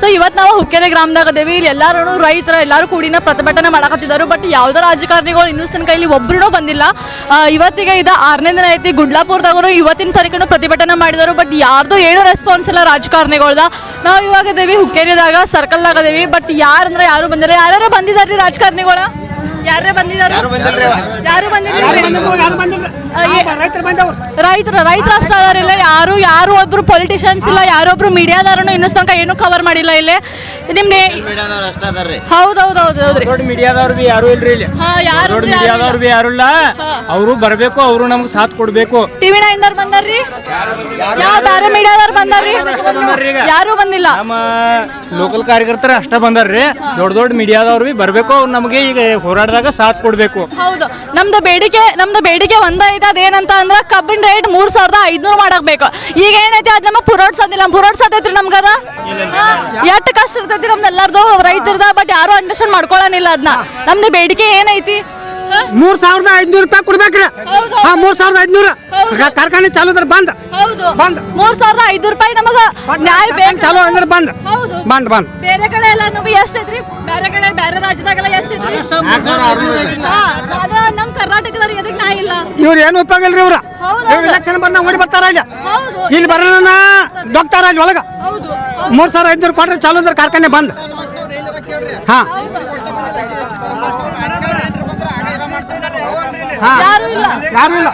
So ಇವತ್ತು ನಾವು ಹುಕ್ಕೇರಿ ಗ್ರಾಮದಾಗ ಅದೇವಿ. ಇಲ್ಲಿ ಎಲ್ಲರೂ ರೈತರ ಎಲ್ಲರೂ ಕೂಡಿನ ಪ್ರತಿಭಟನೆ ಮಾಡಕತ್ತಿದ್ದಾರೆ. ಬಟ್ ಯಾವುದೇ ರಾಜಕಾರಣಿಗಳು ಇನ್ನೂ ತನಕ ಇಲ್ಲಿ ಒಬ್ಬರೂ ಬಂದಿಲ್ಲ. ಇವತ್ತಿಗೆ ಇದು ಆರನೇ ದಿನ ಐತಿ. ಗುಡ್ಲಾಪುರದಾಗೂ ಇವತ್ತಿನ ತಾರೀಕನ್ನು ಪ್ರತಿಭಟನೆ ಮಾಡಿದರು. ಬಟ್ ಯಾರ್ದು ಏನು ರೆಸ್ಪಾನ್ಸ್ ಇಲ್ಲ ರಾಜಕಾರಣಿಗಳ್ದ. ನಾವು ಇವಾಗ ಅದೇವಿ ಹುಕ್ಕೇರಿದಾಗ ಸರ್ಕಲ್ದಾಗ ಅದೇವಿ. ಬಟ್ ಯಾರಂದ್ರೆ ಯಾರು ಬಂದಿಲ್ಲ. ಯಾರ್ಯಾರು ಬಂದಿದ್ದಾರೆ ರಾಜಕಾರಣಿಗಳ? ಯಾರೇ ಬಂದಿದ್ದಾರೆ? ಯಾರು ಬಂದಿಲ್ಲ ರೈತರು ಬಂದವ್ರು. ರೈತರ ಅಷ್ಟ ಅದಾರಿಲ್ಲ ಯಾರು ಯಾರು ಒಬ್ರು ಪೊಲಿಟಿಷಿಯನ್ಸ್ ಇಲ್ಲ ಯಾರೊಬ್ರು ಮೀಡಿಯಾದಾರನು ಇನ್ನೂ ತನಕ ಏನು ಕವರ್ ಮಾಡಿಲ್ಲ ಇಲ್ಲಿ. ನಿಮ್ನೆ ಮೀಡಿಯಾದವ್ರು ಅಷ್ಟ ಅದಾರ್ರಿ. ಹೌದು ಹೌದು ಹೌದು ಹೌದ್ರಿ. ದೊಡ್ಡ ಮೀಡಿಯಾದವ್ರು ಬಿ ಯಾರು ಇಲ್ರಿ ಇಲ್ಲಿ. ಹಾ ಯಾರು ಮೀಡಿಯಾದವ್ರು ಬಿ ಯಾರು ಇಲ್ಲ. ಅವರು ಬರಬೇಕು ಅವರು ನಮ್ಗೆ ಸಾಥ್ ಕೊಡ್ಬೇಕು. ಟಿವಿ ನೈನ್ ಬಂದಾರ್ರಿ? ಯಾವ ಬೇರೆ ಮೀಡಿಯಾದವ್ರು ಬಂದಾರ್ರಿ? ಬಂದಾರ್ರಿ ಯಾರು ಬಂದಿಲ್ಲ. ನಮ್ಮ ಲೋಕಲ್ ಕಾರ್ಯಕರ್ತರ ಅಷ್ಟ ಬಂದಾರ್ರಿ. ದೊಡ್ಡ ದೊಡ್ಡ ಮೀಡಿಯಾದವ್ರು ಬಿ ಬರ್ಬೇಕು ಅವ್ರು ನಮಗೆ ಈಗ ಹೋರಾಟದಾಗ ಸಾಥ್ ಕೊಡಬೇಕು. ಹೌದು. ನಮ್ದು ಬೇಡಿಕೆ ನಮ್ದು ಬೇಡಿಕೆ ಒಂದೇ ಐತೆ ಅದೇನಂತ ಅಂದ್ರೆ ಕಬ್ಬಿನ ರೇಟ್ ಮೂರ್ ಸಾವಿರದ ಐದ್ನೂರು ಮಾಡಬೇಕು ಈಗ ಏನೈತಿ ಅದ್ ನಮಗ್ ಪುರೋಡ್ಸೋದಿಲ್ಲ ಪುರೋಡ್ಸತೈತ್ರಿ ನಮ್ಗದ? ಎಷ್ಟು ಕಷ್ಟ ಇರ್ತೈತಿ ನಮ್ದು ಎಲ್ಲಾರ್ದು ರೈತರದ ಬಟ್ ಯಾರು ಅಂಡರ್ಸ್ಟ್ಯಾಂಡ್ ಮಾಡ್ಕೊಳ್ಳೋನಿಲ್ಲ ಅದನ್ನ ನಮ್ದು ಬೇಡಿಕೆ ಏನೈತಿ? ಮೂರ್ ಸಾವಿರದ ಐದ್ನೂರು ರೂಪಾಯಿ ಕೊಡ್ಬೇಕ್ರಿ ಹೌದು. ಹಾ ಮೂರ್ ಸಾವಿರದ ಐದ್ನೂರು ಕಾರ್ಖಾನೆ ಚಾಲು ಅದ್ರ ಬಂದ್ ಹೌದು ಬಂದ್. ಮೂರ್ ಸಾವಿರದ ಐದು ರೂಪಾಯಿ ನಮಗ ನ್ಯಾಯ ಬೇಕು ಚಾಲು ಅಂದ್ರೆ ಬಂದ್ ಹೌದು ಬಂದ್ ಬಂದ್ ಬೇರೆ ಕಡೆ ಎಲ್ಲ ನಮಗೆ ಎಷ್ಟೈತ್ರಿ ಬೇರೆ ಕಡೆ ಬೇರೆ ರಾಜ್ಯದಾಗೆಲ್ಲ ಎಷ್ಟೈತ್ರಿ. ಆದ್ರ ನಮ್ ಕರ್ನಾಟಕದಲ್ಲಿ ಎದಕ್ ನಾ ಇಲ್ಲ ಇವ್ರು ಏನು ಉಪಯೋಗ ಇಲ್ರಿ ಇವ್ರ ಹೌದು. ಬಂದ ಓಡಿ ಬರ್ತಾರ ಇಲ್ಲಿ ಹೌದು ಇಲ್ಲಿ ಬರೋಣ ಡಾಕ್ಟರ್ ಅಲ್ಲಿ ಒಳಗ ಹೌದು ಮೂರ್ ಸಾವಿರ ಐದ್ನೂರು ಕೊಟ್ರೆ ಚಾಲು ಅಂದ್ರೆ ಕಾರ್ಖಾನೆ ಬಂದ್ ಹಾ ಹಾ ಯಾರು ಇಲ್ಲ. ಯಾರು ಇಲ್ಲ.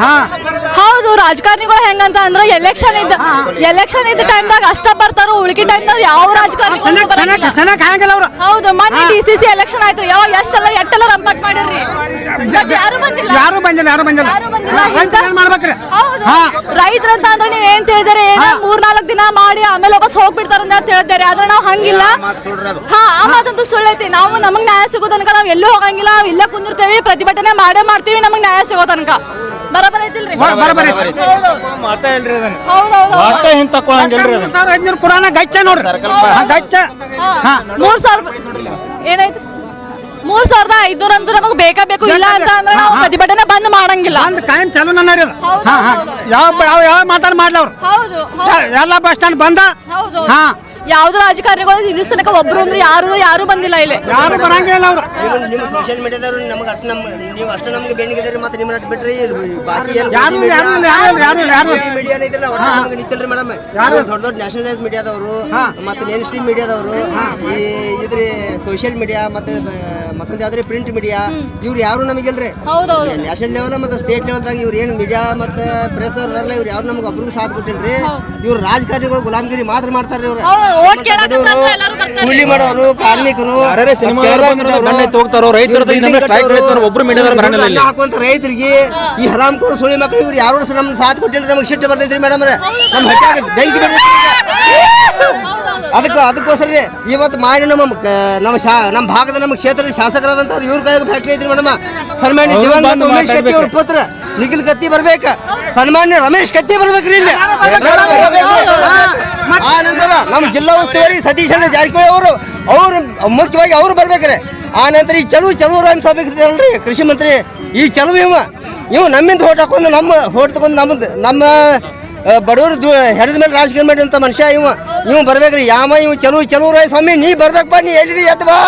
ಹಾ. ಹೌದು ರಾಜಕಾರಣಿಗಳು ಹೆಂಗಂತ ಅಂದ್ರೆ ಎಲೆಕ್ಷನ್ ಇದ್ದ ಎಲೆಕ್ಷನ್ ಇದ್ದ ಟೈಮ್ದಾಗ ಅಷ್ಟ ಬರ್ತಾರ ಟೈಮ್ ಟೈಮ್ದಾಗ ಯಾವ ರಾಜಕಾರಣಿ ಹೌದು ಮೊನ್ನೆ ಡಿ ಸಿ ಸಿ ಎಲೆಕ್ಷನ್ ಆಯ್ತು ಯಾವ ಎಷ್ಟೆಲ್ಲ ಎಟ್ಟೆಲ್ಲ ರಂಪಾಟ್ ಮಾಡಿರ್ರಿ? ಯಾರು ಬಂದಿಲ್ಲ? ಯಾರು ಬಂದಿಲ್ಲ ಯಾರು ಬಂದಿಲ್ಲ. ಹೌದು. ರೈತರಂತ ಅಂದ್ರೆ ನೀವ್ ಏನ್ ತಿಳಿದಾರೆ? ಏನ ಮೂರ್ ನಾಲ್ಕು ದಿನ ಮಾಡಿ ಆಮೇಲೆ ವಾಪಸ್ ಹೋಗ್ಬಿಡ್ತಾರ ಅಂತ ಹೇಳ್ತಾರೆ. ಆದ್ರೆ ನಾವು ಹಂಗಿಲ್ಲ. ಹಾ ಆ ಮಾತಂತೂ ಸುಳ್ಳೈತಿ ನಾವು ನಮಗ್ ನ್ಯಾಯ ಸಿಗೋ ತನಕ ನಾವ್ ಎಲ್ಲೂ ಹೋಗಂಗಿಲ್ಲ ನಾವ್ ಇಲ್ಲೇ ಕುಂದಿರ್ತೇವಿ ಪ್ರತಿಭಟನೆ ಮಾಡೇ ಮಾಡ್ತೀವಿ ನಮಗ್ ನ್ಯಾಯ ಸಿಗೋ ತನಕ. ಬರಬರ ಐತಿಲ್ರಿ? ಬರ- ಬರಬರ ಐತಿ. ಹೌದು ಮಾತಾ ಇಲ್ರಿ ಅದನ್ನ. ಹೌದು ಹೌದು ಒಟ್ಟ ಹಿಂಗ್ ತಕೊಳಂಗಿಲ್ರಿ ಮೂರ್ ಅದನ್ನ ಸಾವಿರ ಐದ್ನೂರು ಕೊಡೋಣ ಗಚ್ಚ ನೋಡ್ರಿ. ಸರ್ಕಲ್ ಹಾ, ಗಚ್ಚ. ಹಾ. ಮೂರ್ ಸಾವಿರ ಏನಾಯ್ತು? ಮೂರ್ ಸಾವಿರದ ಐದ್ನೂರ ಅಂತೂ ನಮಗ್ ಬೇಕಾ ಬೇಕು? ಇಲ್ಲ ಅಂತ ಅಂದ್ರೆ ನಾವು ಪ್ರತಿಭಟನೆ ಬಂದ್ ಮಾಡಂಗಿಲ್ಲ. ಬಂದ್ ಕಾಯಂ ಚಾಲು ನನ್ನ ರೀ ಅದು. ಹೌದು, ಹಾ ಹಾ. ಹೌದು. ಯಾವ ಯಾವ ಯಾವ ಮಾತಾಡ್ ಮಾಡ್ಲ ಅವ್ರು ಹೌದು ಹೌದು. ಎಲ್ಲ ಬಸ್ ಸ್ಟ್ಯಾಂಡ್ ಬಂದ? ಹೌದು. ಹಾ. ಯಾವ್ದು ರಾಜಕಾರಣಿಗಳು ನಿಲ್ಲಿಸ್ತನಕ ತನಕ ಒಬ್ರು ಅಂದ್ರೆ ಯಾರು ಯಾರು ಬಂದಿಲ್ಲ ಇಲ್ಲಿ. ಯಾರು ಬರಂಗಿಲ್ಲ ಅವ್ರು. ನಿಮ್ಮ ನಿಮ್ಮ ಸೋಷಿಯಲ್ ಮೀಡಿಯಾದವ್ರು ನಮಗೆ ಅಷ್ಟು ನಮ್ಮ ನೀವು ಅಷ್ಟು ನಮಗೆ ಬೆನ್ನಿಗಿದ್ರಿ ಮತ್ತೆ ನಿಮ್ಮ ಅಟ್ ಬಿಟ್ರಿ ಬಾಕಿ ಏನು ಯಾರು ಇಲ್ಲ, ಯಾರು ಇಲ್ಲ, ಯಾರು ಇಲ್ಲ, ಯಾರು ಇಲ್ಲ, ಯಾರು ಇಲ್ಲ. ಮೀಡಿಯಾ ಇದ್ರಲ್ಲ ಒಟ್ಟು ನಮಗೆ ನಿಂತಿಲ್ರಿ ಮೇಡಮ್ ಯಾರು? ದೊಡ್ಡ ದೊಡ್ಡ ನ್ಯಾಷನಲೈಸ್ ಮೀಡಿಯಾದವರು ಮತ್ತೆ ಮೇನ್ ಸ್ಟ್ರೀಮ್ ಮೀಡಿಯಾದವರು ಈ ಇದ್ರಿ ಸೋಷಿಯಲ್ ಮೀಡಿಯಾ ಮತ್ತೆ ಬ- ಆದ್ರೆ ಪ್ರಿಂಟ್ ಮೀಡಿಯಾ ಇವ್ರು ಯಾರು ನಮಗಿಲ್ರಿ? ಹೌದೌದು. ನ್ಯಾಷನಲ್ ಲೆವೆಲ್ ಮತ್ತೆ ಸ್ಟೇಟ್ ಲೆವೆಲ್ದಾಗ ಇವ್ರು ಏನು ಮೀಡಿಯಾ ಮತ್ತೆ ಪ್ರೆಸ್ ಅವ್ರಲ್ಲ ಇವ್ರು ಯಾರು ನಮ್ಗೆ ಒಬ್ರಿಗೂ ಸಾಥ್ ಕೊಟ್ಟಿನ್ರಿ ಇವ್ರು ರಾಜಕಾರಣಿಗಳು ಗುಲಾಮಗಿರಿ ಮಾತ್ರ ಮಾಡ್ತಾರ್ರಿ ಇವ್ರು. ಕೂಲಿ ಮಾಡೋರು ಕಾರ್ಮಿಕರು ಹಾಕುವಂತ ರೈತರಿಗೆ ಈ ಹರಾಮ್ಕೋರು ಸುಳಿ ಮಕ್ಕಳು ಇವ್ರು ಯಾರು ನಮ್ಗೆ ಸಾಥ್ ಕೊಟ್ಟಿಲ್ಲ ನಮಗೆ ಶಿಟ್ಟು ಬರ್ತೈತ್ರಿ ಮೇಡಮ್ ನಮ್ಮ ಬೆಂಕಿ ಬರ್ತೈತಿ ಅದಕ್ಕೆ ಅದಕ್ಕೋಸ್ಕರ ರೀ ಇವತ್ತು ಮಾರಿ ನಮ್ಮ ನಮ್ಮ ಶಾ ನಮ್ಮ ಭಾಗದ ನಮ್ಮ ಕ್ಷೇತ್ರದ ಶಾಸಕರಾದಂಥವ್ರು ಇವ್ರ ಕೈಗೆ ಫ್ಯಾಕ್ಟ್ರಿ ಐತ್ರಿ ಮೇಡಮ್. ಸನ್ಮಾನ್ಯ ಅವ್ರು ದಿವಂಗತ ಬಂದು ಉಮೇಶ್ ಕತ್ತಿ ಅವ್ರ ಪುತ್ರ ನಿಖಿಲ್ ಕತ್ತಿ ಬರ್ಬೇಕು. ಸನ್ಮಾನ್ಯ ರಮೇಶ್ ಕತ್ತಿ ಬರ್ಬೇಕ್ರಿ ಇಲ್ಲಿ. ಆ ನಂತರ ನಮ್ಮ ಜಿಲ್ಲಾ ಉಸ್ತುವಾರಿ ಸತೀಶ್ ಅಣ್ಣ ಜಾರಕಿಹೊಳಿ ಅವರು ಅವರು ಮುಖ್ಯವಾಗಿ ಅವರು ಬರ್ಬೇಕ್ರಿ. ಆ ನಂತರ ಈ ಚಲುವು ಚಲುವು ರಾಮ್ ಸಾಬೇಕಲ್ರಿ ಕೃಷಿ ಮಂತ್ರಿ. ಈ ಚಲುವು ಇವ. ಇವು ನಮ್ಮಿಂದ ಹೋಟ್ ಹಾಕೊಂಡು ನಮ್ಮ ಹೋಟ್ ತಗೊಂಡು ನಮ್ಮದು ನಮ್ಮ ಬಡವರು ದು ಹೆಣದ ಮೇಲೆ ರಾಜಕೀಯ ಮಾಡಿದಂತ ಮನುಷ್ಯ ಇವ. ನೀವು ಬರ್ಬೇಕ್ರಿ. ಯಾಮ ಇವ್ ಚಲೋ ಚಲೋ ರಾಯ್ ಸ್ವಾಮಿ. ನೀ ಬರ್ಬೇಕಪ್ಪ ನೀ ಎಲ್ಲಿ ಬಾ?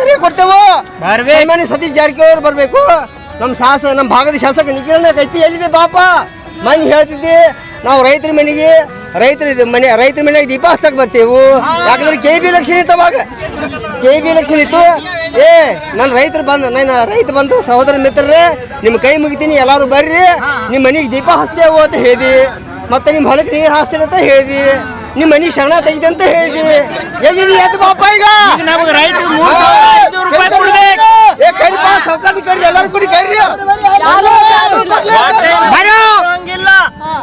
ಕರೆ ಕೊಡ್ತೇವೋ. ಬರ್ಬೇಕು. ಸನ್ಮಾನ್ಯ ಸತೀಶ್ ಜಾರಕಿಹೊಳಿ ಅವ್ರು ಬರ್ಬೇಕು. ನಮ್ಮ ಶಾಸ ನಮ್ಮ ಭಾಗದ ಶಾಸಕ ನಿಖಿಲಣ್ಣ ಕೈತಿ. ಎಲ್ಲಿದೆ ಬಾಪ ಮನೆ ಹೇಳ್ತಿದ್ದೆ. ನಾವು ರೈತರ ಮನೆಗೆ ರೈತರ ಮನೆ ರೈತರ ಮನೆಗೆ ದೀಪ ಹಚ್ಚಕ್ ಬರ್ತೇವು. ಯಾಕಂದ್ರೆ ಕೆ ಬಿ ಲಕ್ಷ್ಮಿ ಇತ್ತು ಅವಾಗ. ಕೆ ಬಿ ಎಲೆಕ್ಷನ್ ಇತ್ತು. ಏ ನನ್ನ ರೈತರು ಬಂದ ನನ್ನ ರೈತ ಬಂದು ಸಹೋದರ ಮಿತ್ರರೇ ನಿಮ್ಮ ಕೈ ಮುಗಿತೀನಿ ಎಲ್ಲಾರು ಬರ್ರಿ. ನಿಮ್ಮ ಮನೆಗೆ ದೀಪ ಹಚ್ತೇವು ಅಂತ ಹೇಳಿ. ಮತ್ತೆ ನಿಮ್ಮ ಹೊಲಕ್ಕೆ ನೀರು ಹಾಸ್ತೀನಿ ಅಂತ ಹೇಳಿ. ನಿಮ್ಮ ಮನೆಗೆ ಶರಣ ತೆಗಿದೆ ಅಂತ ಹೇಳಿ. ಎಲ್ಲಿ ಎದ್ದು ಬಾಪ ಈಗ? ನಮಗೆ ರೈತರು ಮೂರ್ ರೂಪಾಯಿ ಕೊಡ್ಬೇಕು. ಏ ಕರಿ ಎಲ್ಲರೂ ಕೂಡಿ ಕರಿ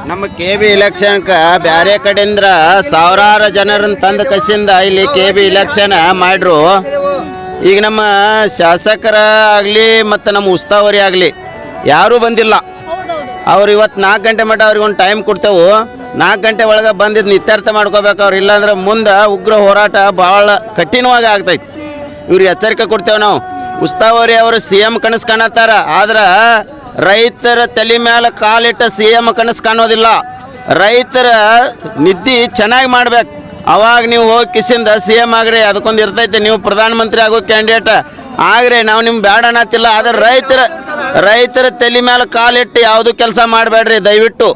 ನಮ್ಮ ಕೆ ಬಿ ಇಲೆಕ್ಷನ್ಕ ಬ್ಯಾರೆ ಕಡೆಯಿಂದ ಸಾವಿರಾರು ಜನರನ್ನ ತಂದ ಕಸಿಂದ ಇಲ್ಲಿ ಕೆ ಬಿ ಇಲೆಕ್ಷನ್ ಮಾಡ್ರು. ಈಗ ನಮ್ಮ ಶಾಸಕರ ಆಗಲಿ ಮತ್ತು ನಮ್ಮ ಉಸ್ತಾವರಿ ಆಗಲಿ ಯಾರೂ ಬಂದಿಲ್ಲ. ಅವ್ರು ಇವತ್ತು ನಾಲ್ಕು ಗಂಟೆ ಮಟ್ಟ ಅವ್ರಿಗೆ ಒಂದು ಟೈಮ್ ಕೊಡ್ತೇವೆ. ನಾಲ್ಕು ಗಂಟೆ ಒಳಗೆ ಬಂದಿದ್ದು ಇತ್ಯರ್ಥ ಮಾಡ್ಕೋಬೇಕು ಅವ್ರು. ಇಲ್ಲಾಂದ್ರೆ ಮುಂದೆ ಉಗ್ರ ಹೋರಾಟ ಭಾಳ ಕಠಿಣವಾಗಿ ಆಗ್ತೈತಿ. ಇವ್ರಿಗೆ ಎಚ್ಚರಿಕೆ ಕೊಡ್ತೇವೆ ನಾವು. ಉಸ್ತಾವರಿ ಅವರು ಸಿ ಎಂ ಕನಸು ಕಾಣತ್ತಾರ. ಆದ್ರೆ ರೈತರ ತಲೆ ಮೇಲೆ ಕಾಲಿಟ್ಟ ಸಿ ಎಂ ಕನಸು ಕಾಣೋದಿಲ್ಲ. ರೈತರ ನಿದ್ದೆ ಚೆನ್ನಾಗಿ ಮಾಡ್ಬೇಕು. ಅವಾಗ ನೀವು ಹೋಗಿ ಕಿಸಿಂದ ಸಿ ಎಂ ಆಗ್ರಿ ಅದಕ್ಕೊಂದು ಇರ್ತೈತೆ. ನೀವು ಪ್ರಧಾನಮಂತ್ರಿ ಆಗೋ ಕ್ಯಾಂಡಿಡೇಟ್ ಆಗ್ರಿ ನಾವು ನಿಮ್ಗೆ ಬೇಡ ಅನ್ನತ್ತಿಲ್ಲ ಆದ್ರೆ ರೈತರ ರೈತರ ತಲೆ ಮೇಲೆ ಕಾಲಿಟ್ಟು ಯಾವುದು ಕೆಲಸ ಮಾಡಬೇಡ್ರಿ ದಯವಿಟ್ಟು.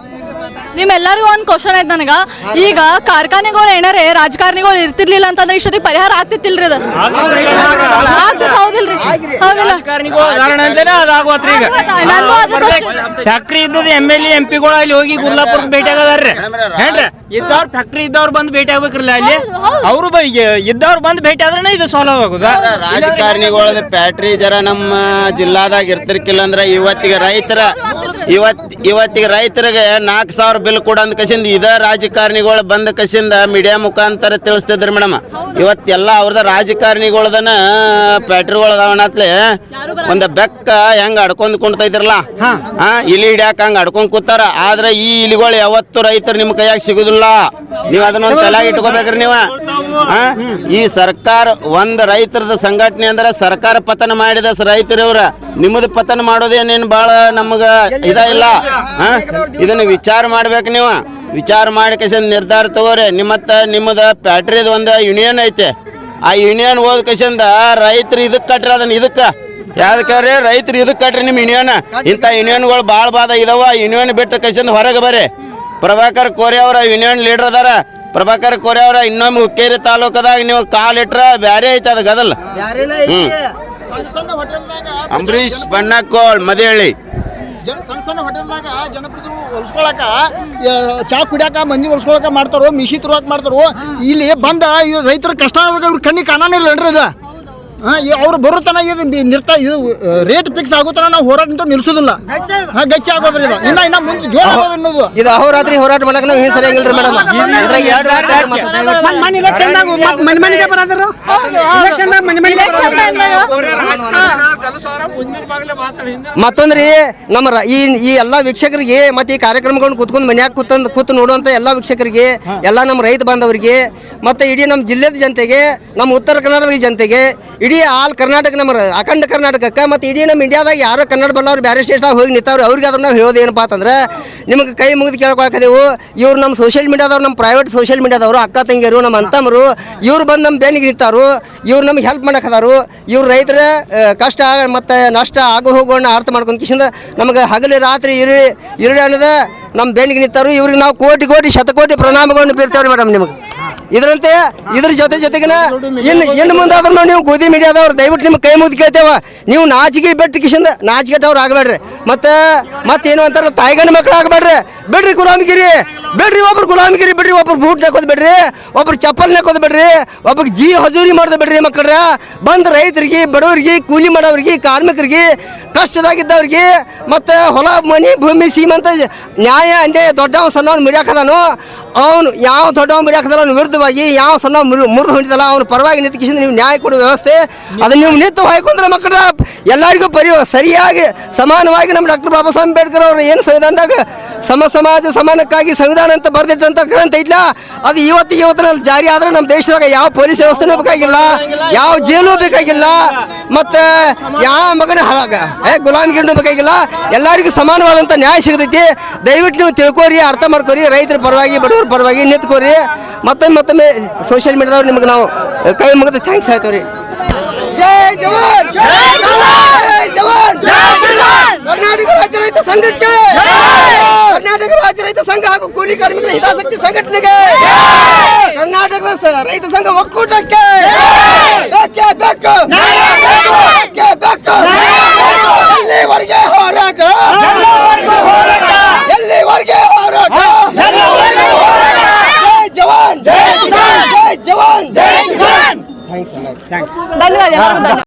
ನಿಮ್ಮೆಲ್ಲರಿಗೂ ಒಂದು ಕ್ವಶನ್ ಐತೆ ನನಗೆ. ಈಗ ಕಾರ್ಖಾನೆಗಳು ಏನಾರೇ ರಾಜಕಾರಣಿಗಳು ಇರ್ತಿರ್ಲಿಲ್ಲ ಅಂತಂದ್ರೆ ಇಷ್ಟೊತ್ತಿಗೆ ಪರಿಹಾರ ಆಗ್ತಿತ್ತಿಲ್ರಿ ಅದು? ಫ್ಯಾಕ್ಟ್ರಿ ಇದ್ದದ ಎಂ ಎಲ್ ಎ ಎಂ ಪಿಗಳು ಅಲ್ಲಿ ಹೋಗಿ ಗುಲ್ಲಾಪುರ ಭೇಟಿ ಆಗದಾರ್ರಿ ಏನ್ರಿ? ಇದ್ದವ್ರು ಫ್ಯಾಕ್ಟ್ರಿ ಇದ್ದವ್ರು ಬಂದು ಭೇಟಿ ಆಗ್ಬೇಕ್ರಲ್ಲ ಅಲ್ಲಿ? ಅವರು ಇದ್ದವ್ರು ಬಂದು ಭೇಟಿ ಆದ್ರೆ ಇದು ಸಾಲ್ವ್ ಆಗುದ. ರಾಜಕಾರಣಿಗಳದ ಫ್ಯಾಕ್ಟ್ರಿ ಜರ ನಮ್ಮ ಜಿಲ್ಲಾದಾಗ ಇರ್ತಿರ್ಕಿಲ್ಲ ಅಂದ್ರೆ ಇವತ್ತಿಗೆ ರೈತರ ಇವತ್ ಇವತ್ತಿಗೆ ರೈತರಿಗೆ ನಾಲ್ಕು ಸಾವಿರ ಬಿಲ್ ಕೂಡ ಅಂದ ಕಸಿಂದ ಇದ ರಾಜಕಾರಣಿಗಳು ಬಂದ ಕಸಿಂದ ಮೀಡಿಯಾ ಮುಖಾಂತರ ತಿಳಿಸ್ತಿದ್ರು ಮೇಡಮ್. ಇವತ್ತೆಲ್ಲ ಅವ್ರದ ರಾಜಕಾರಣಿಗಳದನ ಫ್ಯಾಕ್ಟ್ರಿಗಳು ಅದಾವಣತ್ಲೆ ಒಂದು ಬೆಕ್ಕ ಹೆಂಗ ಅಡ್ಕೊಂಡ್ ಕುಂತೈತಿರಲ್ಲ ಹಾ. ಇಲಿ ಹಿಡ್ಯಾಕ ಹಂಗ ಅಡ್ಕೊಂಡ್ ಕೂತಾರ. ಆದ್ರೆ ಈ ಇಲಿಗಳು ಯಾವತ್ತು ರೈತರು ನಿಮ್ಮ ಕೈಯಾಗ ಸಿಗುದಿಲ್ಲ ನೀವು ಅದನ್ನೊಂದು ತಲೆ ಇಟ್ಕೋಬೇಕ್ರಿ ನೀವ. ಈ ಸರ್ಕಾರ ಒಂದು ರೈತರದ ಸಂಘಟನೆ ಅಂದ್ರೆ ಸರ್ಕಾರ ಪತನ ಮಾಡಿದ ರೈತರು ರೈತರವ್ರ ನಿಮ್ಮದು ಪತನ ಮಾಡೋದೇನೇನು ಭಾಳ ನಮಗೆ ಇದ ಇಲ್ಲ. ಇದನ್ನು ವಿಚಾರ ಮಾಡ್ಬೇಕು ನೀವು. ವಿಚಾರ ಮಾಡಿ ಕಸಿಂದ ನಿರ್ಧಾರ ತಗೋರಿ. ನಿಮ್ಮತ್ತ ನಿಮ್ಮದು ಫ್ಯಾಕ್ಟ್ರಿದ ಒಂದು ಯೂನಿಯನ್ ಐತೆ. ಆ ಯೂನಿಯನ್ ಹೋದ ಕಸಿಂದ ರೈತರು ಇದಕ್ಕೆ ಕಟ್ರಿ ಅದನ್ನ ಇದಕ್ಕೆ. ಯಾವ್ದಕ್ಕೆ ರೈತರು ಇದಕ್ಕೆ ಕಟ್ರಿ ನಿಮ್ಮ ಯೂನಿಯನ್. ಇಂಥ ಯೂನಿಯನ್ಗಳು ಭಾಳ ಬಾದ ಇದಾವ. ಯೂನಿಯನ್ ಬಿಟ್ಟು ಕಸಿಂದ ಹೊರಗೆ ಬರ್ರಿ. ಪ್ರಭಾಕರ್ ಕೋರಿ ಅವರ ಯೂನಿಯನ್ ಲೀಡರ್ ಅದಾರ. ಪ್ರಭಾಕರ್ ಕೋರೆ ಅವರ ಇನ್ನೊಮ್ಮೆ ಹುಕ್ಕೇರಿ ತಾಲೂಕದಾಗ ನೀವು ಕಾಲಿಟ್ರ ಬ್ಯಾರೆ ಐತೆ ಅದು ಗದಲ್. ಅಂಬರೀಶ್ ಬಣ್ಣಕ್ಕೋಳ್ ಮದೇಳಿ. ಜನ ಸಣ್ಣ ಸಣ್ಣ ಹೋಟೆಲ್ನಾಗ ಜನಪ್ರತಿನಿಧಿಗಳು ಹೊಲ್ಸ್ಕೊಳಕ ಯಾ- ಚಾ ಕುಡಿಯಾಕ ಮಂದಿ ಹೊಲ್ಸ್ಕೊಳಕ ಮಾಡ್ತಾರೋ ಮಿಶಿ ತುರುವಾಕ ಮಾಡ್ತಾರೋ ಇಲ್ಲಿ ಬಂದ ರೈತರ ಕಷ್ಟ ಇವ್ರ ಕಣ್ಣಿಗೆ ಕಾಣಾನಿಲ್ಲ ಅನ್ರಿ ಇದು. ಹಾ ಅವ್ರು ಬರೋ ತನ ಇದು ನಿರ್ತಾ ಇದು ರೇಟ್ ಫಿಕ್ಸ್ ಆಗೋ ತನ ನಾವು ಹೋರಾಟ ನಿಂತು ನಿಲ್ಸೋದಿಲ್ಲ. ಹಾ ಗಚ್ಚಿ ಆಗೋದ್ರಿ ಇದು. ಇನ್ನ ಇನ್ನ ಮುಂದೆ ಜೋರ ಆಗೋದು ಅನ್ನೋದು ಇದು ಅಹೋರಾತ್ರಿ ಹೋರಾಟ ಮಾಡಕ್ ನಾವು ಹಿಂಸೆ ಸರಿಯಾಗಿಲ್ರಿ ಮೇಡಮ್ ಇದ್ರಾಗ ಎರಡು ರಾತ್ರಿ ಎರಡು ಮಾತು. ಮನ್ ಇಲೆಕ್ಷನ್ದಾಗ ಮನೆ ಮನೆಗೆ ಬರೋದ್ರು. ಇಲೆಕ್ಷನ್ದಾಗ ಮನೆ ಮನೆಗೆ. ಮತ್ತೊಂದ್ರಿ ನಮ್ಮ ರ- ಈ ಈ ಎಲ್ಲಾ ವೀಕ್ಷಕರಿಗೆ ಮತ್ತೆ ಈ ಕಾರ್ಯಕ್ರಮಗಳನ್ನ ಕುತ್ಕೊಂಡು ಮನ್ಯಾಗ ಕೂತಂದ್ ಕೂತು ನೋಡುವಂತ ಎಲ್ಲಾ ವೀಕ್ಷಕರಿಗೆ ಎಲ್ಲಾ ನಮ್ಮ ರೈತ ಬಾಂಧವರಿಗೆ ಮತ್ತೆ ಇಡೀ ನಮ್ಮ ಜಿಲ್ಲೆದ ಜನತೆಗೆ ನಮ್ಮ ಉತ್ತರ ಕರ್ನಾಟಕದ ಜನತೆಗೆ ಇಡೀ ಆಲ್ ಕರ್ನಾಟಕ ನಮ್ಮ ಅಖಂಡ ಕರ್ನಾಟಕಕ್ಕೆ ಮತ್ತು ಇಡೀ ನಮ್ಮ ಇಂಡಿಯಾದಾಗ ಯಾರೋ ಕನ್ನಡ ಬಲ್ಲವ್ರು ಬೇರೆ ಸ್ಟೇಟ್ದಾಗ ಹೋಗಿ ನಿಂತವ್ರು, ಅವ್ರಿಗೆ ಅದ್ರ ನಾವು ಹೇಳೋದು ಏನಪ್ಪ ಅಂತಂದ್ರೆ, ನಿಮಗೆ ಕೈ ಮುಗಿದು ಕೇಳ್ಕೊಳಕದೇವು. ಇವ್ರು ನಮ್ಮ ಸೋಷಿಯಲ್ ಮೀಡಿಯಾದವ್ರು ನಮ್ಮ ಪ್ರೈವೇಟ್ ಸೋಷಿಯಲ್ ಮೀಡಿಯಾದವರು ಅಕ್ಕ ತಂಗಿಯರು ನಮ್ಮ ಅಂತಮರು, ಇವ್ರು ಬಂದು ನಮ್ಮ ಬೆನ್ನಿಗೆ ನಿಂತಾರು ಇವ್ರು ನಮ್ಗೆ ಹೆಲ್ಪ್ ಮಾಡಕದಾರು ಇವ್ರು ರೈತರ ಕಷ್ಟ ಮತ್ತು ನಷ್ಟ ಆಗು ಹೋಗೋಣ ಅರ್ಥ ಮಾಡ್ಕೊಂಡು ಕಿಶಿಂದ ನಮಗೆ ಹಗಲು ರಾತ್ರಿ ಇರು ಇರುಳಿ ಅನ್ನೋದು ನಮ್ಮ ಬೆನ್ನಿಗೆ ನಿಂತಾರು ಇವ್ರಿಗೆ ನಾವು ಕೋಟಿ ಕೋಟಿ, ಶತಕೋಟಿ ಪ್ರಣಾಮಗಳನ್ನು ಬೀರ್ತೇವ್ರಿ ಮೇಡಮ್ ನಿಮಗೆ. ಇದರಂತೆ, ಇದ್ರ ಜೊತೆ ಜೊತೆಗಿನ ಇನ್ನು ಇನ್ನು ಮುಂದಾದ್ರೂ ನೀವು ಗೋಧಿ ಮೀಡಿಯಾದವ್ರು, ದಯವಿಟ್ಟು ನಿಮ್ಗೆ ಕೈ ಮುಗಿದು ಕೇಳ್ತೇವ. ನೀವು ನಾಚಿಕೆ ಬೆಟ್ಟ ಕಿಶಿಂದ ನಾಚಿಕೆಟ್ಟವ್ರು ಆಗಬೇಡ್ರಿ. ಮತ್ತೆ, ಮತ್ತೇನು ಅಂತಾರಲ್ಲ, ತಾಯಿಗಂಡ ಮಕ್ಳು ಆಗಬೇಡ್ರಿ. ಬಿಡ್ರಿ ಗುಲಾಮಗಿರಿ. ಬಿಡ್ರಿ ಒಬ್ರು ಗುಲಾಮಗಿರಿ, ಬಿಡ್ರಿ ಒಬ್ರು ಬೂಟ್ ಹಾಕೋದು ಬಿಡ್ರಿ. ಒಬ್ರು ಚಪ್ಪಲ್ ಹಾಕೋದು ಬಿಡ್ರಿ. ಒಬ್ಬಗೆ ಜೀ ಹಜೂರಿ ಮಾಡೋದು ಬಿಡ್ರಿ ಮಕ್ಕಳ್ರ ಬಂದ್ ರೈತರಿಗೆ, ಬಡವರಿಗೆ, ಕೂಲಿ ಮಾಡೋರಿಗೆ ಕಾರ್ಮಿಕರಿಗೆ, ಕಷ್ಟದಾಗಿದ್ದವ್ರಿಗೆ, ಮತ್ತೆ ಹೊಲ, ಮನಿ, ಭೂಮಿ, ಸೀಮಂತ, ನ್ಯಾಯ ಅಂಡೆ ದೊಡ್ಡವ ಸಣ್ಣವನ್ ಮುರಿಯಾಕದಾನು. ಅವನು ಯಾವ ದೊಡ್ಡವ, ಮುರಿಯಾಕದಲ್ಲ ವಿರುದ್ಧವಾಗಿ ಯಾವ ಮುರು, ಮುರಿದು ಹೊಂಟಿದಲ್ಲ, ಅವ್ನ ಪರವಾಗಿ ನಿಂತ್ಕಿಸಿದ ನೀವು ನ್ಯಾಯ ಕೊಡುವ ವ್ಯವಸ್ಥೆ, ಅದನ್ನ ನೀವು ನಿಂತು ಹಾಯ್ಕೊಂಡ್ರೆ ಮಕ್ಕಳ ಎಲ್ಲರಿಗೂ ಪರಿ ಸರಿಯಾಗಿ, ಸಮಾನವಾಗಿ ನಮ್ಮ ಡಾಕ್ಟರ್ ಬಾಬಾ ಸಾಹೇಬ್ ಅಂಬೇಡ್ಕರ್ ಅವರು ಏನು ಸಂವಿಧಾನದಾಗ ಸಮ ಸಮಾಜ ಸಮಾನಕ್ಕಾಗಿ ಸಂವಿಧಾನ ಅಂತ ಬರೆದಿಟ್ಟಂತ ಗ್ರಂಥ ಐತ್ಲ ಅದು ಇವತ್ತಿಗೆ ಇವತ್ತಿನಲ್ಲಿ ಜಾರಿ ಆದ್ರೆ ನಮ್ಮ ದೇಶದಾಗ ಯಾವ ಪೊಲೀಸ್ ವ್ಯವಸ್ಥೆನೂ ಬೇಕಾಗಿಲ್ಲ, ಯಾವ ಜೈಲು ಬೇಕಾಗಿಲ್ಲ, ಮತ್ತೆ ಯಾವ ಮಗನ ಹಾಳಾಗ, ಏ ಗುಲಾಮಗಿರಿನೂ ಬೇಕಾಗಿಲ್ಲ, ಎಲ್ಲರಿಗೂ ಸಮಾನವಾದಂಥ ನ್ಯಾಯ ಸಿಗತೈತಿ. ದಯವಿಟ್ಟು ನೀವು ತಿಳ್ಕೊರಿ, ಅರ್ಥ ಮಾಡ್ಕೊರಿ, ರೈತರ ಪರವಾಗಿ, ಬಡವರ ಪರವಾಗಿ ನಿಂತ್ಕೋರಿ. ಮತ್ತೊಮ್ಮೆ ಮತ್ತೊಮ್ಮೆ ಸೋಷಿಯಲ್ ಮೀಡಿಯಾದವ್ರು ನಿಮ್ಗೆ ನಾವು ಕೈ ಮುಗಿದು ಥ್ಯಾಂಕ್ಸ್ ಹೇಳ್ತೇವ್ರಿ. ಜೈ ಜವಾನ್ ಜೈ ಜವಾನ್ ಕರ್ನಾಟಕ ರಾಜ್ಯ ರೈತ ಸಂಘಕ್ಕೆ ಕರ್ನಾಟಕ ರಾಜ್ಯ ರೈತ ಸಂಘ ಹಾಗೂ ಕೂಲಿ ಕಾರ್ಮಿಕರ ಹಿತಾಸಕ್ತಿ ಸಂಘಟನೆಗೆ ಕರ್ನಾಟಕದ ಸ- ರೈತ ಸಂಘ ಒಕ್ಕೂಟಕ್ಕೆ ಬೇಕು ಬೇಕೇ ಬೇಕು ಎಲ್ಲಿವರೆಗೆ ಹೋರಾಟ ಎಲ್ಲಿವರೆಗೆ ಹೋರಾಟ ಜೈ ಜವಾನ್